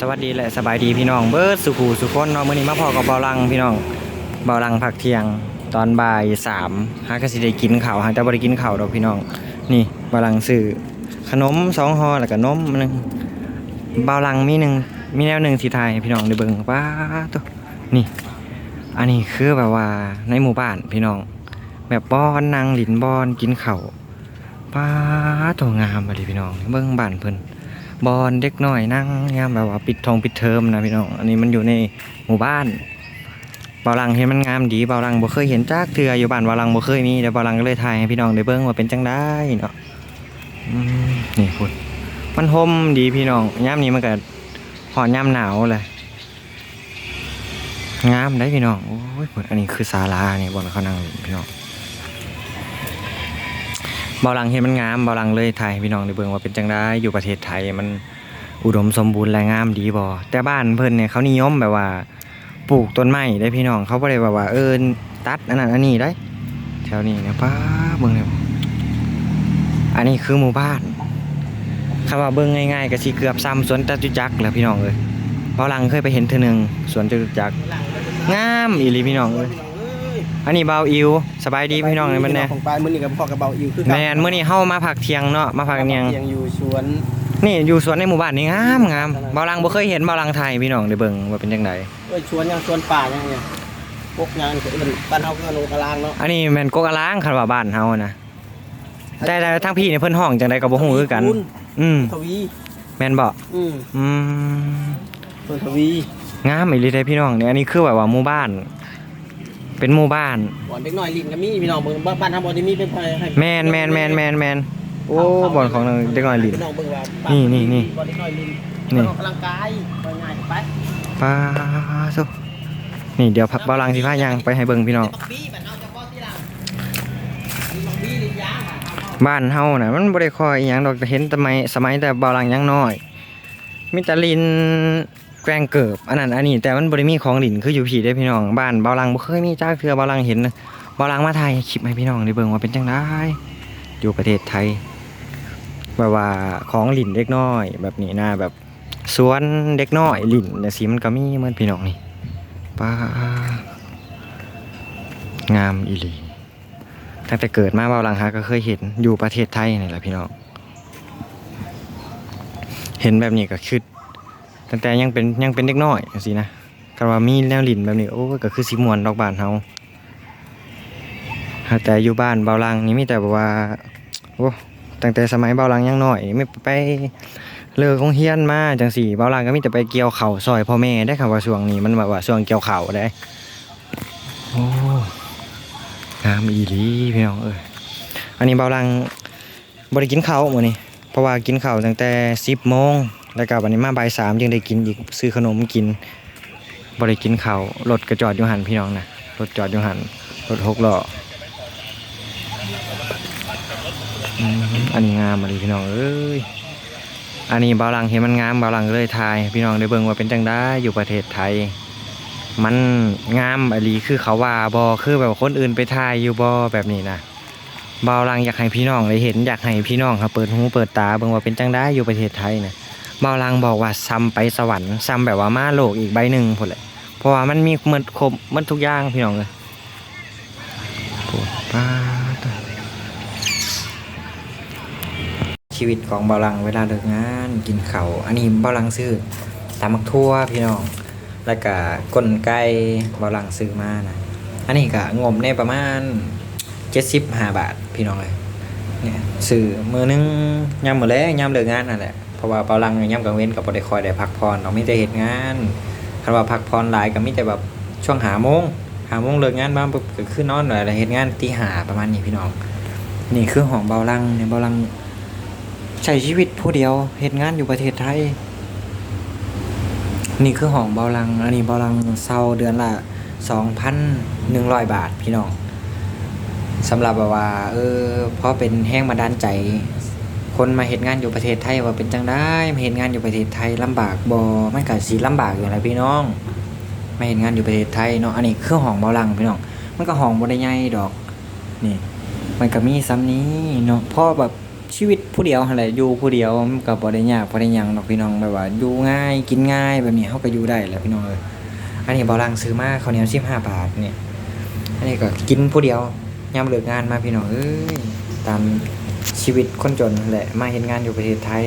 สวัสดีและสบายดีพี่น้องเบิร์ดสุขูสุขคนเนาะมื้อนี้มาพอกับเบาลังพี่น้องเบาลังพักเที่ยงตอนบ่ายสามหากสิได้กินข้าวหาแต่บ่ได้กินข้าวดอกพี่น้อง นี่เบาลังซื้อขนมสองห่อแล้วก็นมนหนึงเบาลังมีหนึ่งมีแนวหนึ่งสิทยพี่น้องได้เบิ่งป้าตัวนี่ อันนี้คือแบบว่าในหมู่บ้านพี่น้อง แบบบอนนางหลินบอนกินข้าวป้าตัวงามมาดิพี่น้องเบิ่งบ้านเพิ่น บอลเด็กน้อยนั่งยามแบบว่าปิดทองปิดเทอมนะพี่น้อง อันนี้มันอยู่ในหมู่บ้านบาลังเห็นมันงามดีบาลังบ่เคยเห็นจักเทื่ออยู่บ้านบาลังบ่เคยมีเดี๋ยวบาลังก็เลยถ่ายให้พี่น้องได้เบิ่งว่าเป็นจังได๋เนาะนี่คุณมันห่มดีพี่น้องยามนี้มันก็ฮอดยามหนาวเลยงามได้พี่น้องโอ้ยพุ่นอันนี้คือศาลาเนี่ยบอนเขานั่งพี่น้อง บาลังเห็นมันงามบาลังเลยถ่ายให้พี่น้องได้เบิ่งว่าเป็นจังได้อยู่ประเทศไทยมันอุดมสมบูรณ์และงามดีบ่แต่บ้านเพิ่นเนี่ยเขานิยมแบบว่าปลูกต้นไม้ได้พี่น้องเขาบ่ได้แบบว่าเออตัดอันนั้นอันนี้ได้ แถวนี้เนี่ยป้าเบิ่งเนี่ยอันนี้คือหมู่บ้านคำว่าเบิ่งง่ายๆก็สิเกือบซ้ำสวนจตุจักรแล้วพี่น้องเอ้ยบาลังเคยไปเห็นเทื่อหนึ่งสวนจตุจักรงามอีหลีพี่น้องเอ้ย อันนี้เบาอิวสบายดีพี่น้องเลยมันแน่ของปลายมื้อนี้กับพ่อกับเบาอิวคือแมนเมื่อนี้เฮามาพักเที่ยงเนาะมาพักเนียงยังอยู่สวนนี่อยู่สวนในหมู่บ้านนี่งามงามบาลังบ่เคยเห็นบาลังไทยพี่น้องได้เบิ่งว่าเป็นจังไดเอ้ยสวนยังสวนป่ายังเนี่ยพวกงานก็เอิ้นบ้านเฮาก็โลกะลางเนาะอันนี้แม่นกกอะล้างคันว่าบ้านเฮานะแต่แต่ทางพี่เนี่ยเพิ่นห้องจังไดก็บ่ฮู้คือกันคุณอืมทวีแม่นบ่อืมอืมสวนทวีงามอีหลีเด้พี่น้องเนี่ยอันนี้คือแบบว่าหมู่บ้าน เป็นหมู่บ้าน บ่อนเด็กน้อยลิ้นก็มีพี่น้องเบิ่งบ้านบ้านทำบ่ได้มีเป็นไผให้แม่นแม่นแม่นแม่นแม่นโอ้บ่อนของเด็กน้อยลิ้นพี่น้องเบิ่งว่านี่นี่นี่บ่อนเด็กน้อยลิ้นนี่ ออกกำลังกายไปง่ายไปป้าซุนี่เดี๋ยวพักบาลังสิพาย่างไปให้เบิ่งพี่น้อง บักบี้บ้านเฮาจะบ่ที่หลังมีบักบี้ลิ้นยางอะบ้านเฮาน่ะมันบ่ได้คอยอหย่างดอกแต่เห็นสมัยสมัยแต่บาลังยังน้อย มีแต่ลิน แกล้งเกิบอันนั้นอันนี้แต่มันบ่ได้มีของหลินคืออยู่ผีได้พี่น้องบ้านบาลังบ่เคยมีจ้าเทื่อบาลังเห็นนะบาลังมาถ่ายคลิปให้พี่น้องได้เบิ่งว่าเป็นจังไดอยู่ประเทศไทยแบบว่าของหลินเด็กน้อย แบบนี้นะแบบสวนเด็กน้อยหลินแต่สีมันก็มีเหมือนพี่น้องนี่ป้างามอีหลีตั้งแต่เกิดมาเบาลังฮาก็เคยเห็นอยู่ประเทศไทยนี่แหละพี่น้องเห็นแบบนี้ก็คือ ตั้งแต่ยังเป็นยังเป็นเด็กน้อยสินะกันว่ามีแนวหลินแบบนี้โอ้ก็คือสิมวนดอกบานเฮาแต่อยู่บ้านเบาลังนี่มีแต่แบบว่าโอ้ตั้งแต่สมัยเบาลังยังน้อยไม่ไปเลิกของเฮียนมาจังสี่เบาลังก็มีแต่ไปเกี่ยวเข่าซอยพ่อแม่ได้ค่ะว่าช่วงนี้มันแบบว่าช่วงเกี่ยวเข่าได้โอ้งามอีหลีพี่น้องเอ้ยอันนี้เบาลังบริกินข้าวมื้อนี้เพราะว่ากินข้าวตั้งแต่10โมง แล้วก็วันนี้มาบ่ายสามจึงได้กินอีกซื้อขนมกินบริกินข้าวรถกระจอดอยู่หันพี่น้องนะรถจอดอยู่หันรถหกล้ออันนี้งามมาดีพี่น้องเอ้ยอันนี้บาลังเห็นมันงามบาลังเลยทาย พี่น้องได้เบิ่งว่าเป็นจังได้อยู่ประเทศไทย มันงามอหลีคือเขาว่าบอคือแบบคนอื่นไปถ่ายอยู่บอแบบนี้นะบาลังอยากให้พี่น้องได้เห็นอยากให้พี่น้องครับเปิดหูเปิดตาเบิ่งว่าเป็นจังได้อยู่ประเทศไทยนะ บาลังบอกว่าซ้ำไปสวรรค์ซ้ำแบบว่ามาโลกอีกใบหนึ่งพุ่นแหละเพราะว่ามันมีหมดครบมันทุกอย่างพี่น้องเลยโอ้ป้าดชีวิตของบาลังเวลาเลิกงานกินเขาอันนี้บาลังซื้อตามมักทั่วพี่น้อง แล้วก็กลไกบาลังซื้อมานะอันนี้ก็งบในประมาณเจ็ดสิบห้าบาทพี่น้องเลยเนี่ยซื้อมือนึงยามมือแรกยามเลิกงานนั่นแหละ ราะว่าบาลังยามกลางเว้นกับบได้คอยได้พักผ่อนเราไม่ได้เหตุงานคันว่าพักผ่อนหลายก็มีแต่แบบช่วงหาโมงหาโมงเลิกงานบ้างปุ๊บก็คือนอนหน่อยแล้วเหตุงานตีหาประมาณนี้พี่น้อง นี่คือของเบาลังเนี่ยเบาลังใช้ชีวิตผู้เดียวเหตุงานอยู่ประเทศไทย นี่คือห้องเบาลังอันนี้เบาลังเซาเดือนละสองพันหนึ่งร้อยบาทพี่น้องสำหรับว่าเออเพราะเป็นแห้งมาด้านใจ คนมาเห็นงานอยู่ประเทศไทยว่าเป็นจังได้มาเห็นงานอยู่ประเทศไทยลำบากบอไม่กัดสีลำบากอยู่างไรพี่น้องมาเห็นงานอยู่ประเทศไทยเนาะอันนี้เครื่องห้องบอลังพี่น้อง มันก็ห้องบ่ได้ใหญ่ดอกนี่มันก็มีซ้ำนี้เนาะพ่อแบบชีวิตผู้เดียวอะไรอยู่ผู้เดียวกับอลได้ยากบอลได้ยังเนาะพี่น้องแบบว่าอยู่ง่ายกินง่ายแบบนี้เขาก็อยู่ได้แหละพี่น้องเลยอันนี้บอลังซื้อมาเขาเนี้ยสิบห้าบาทเนี่ยอันนี้ก็กินผู้เดียวยามเลิกงานมาพี่น้องเอ้ยตาม ชีวิตคนจนแหละมาเห็นงานอยู่ประเทศไทย